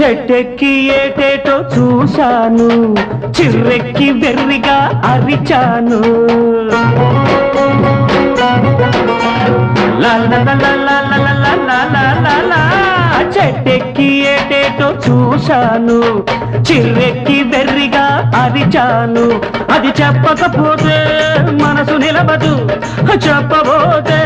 చెట్టెక్కి ఏటేటో చూశాను చిర్రెక్కి వెర్రిగా అరిచాను చెట్టెక్కి ఏటేటో చూశాను చిర్రెక్కి వెర్రిగా అరిచాను అది చెప్పకపోతే మనసు నిలబదు చెప్పబోతే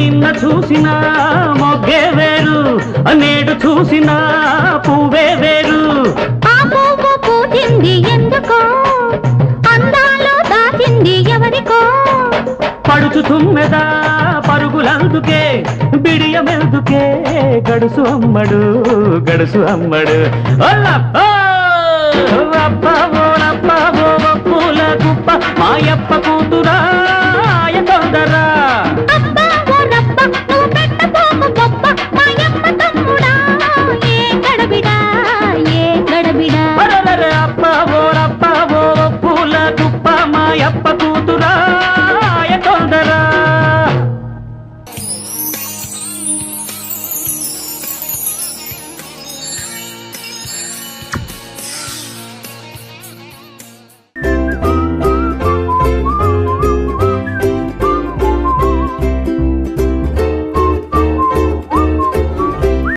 నిన్న చూసిన మొగ్గే వేరు నేడు చూసిన పువ్వే వేరు ఆ పువ్వు పూజింది ఎందుకో అందాలు దాచింది ఎవరికో పడుచు తుమ్మెదా పరుగులందుకే బిడియమెందుకే గడుసు అమ్మడు గడుసు అమ్మడు మాయప్ప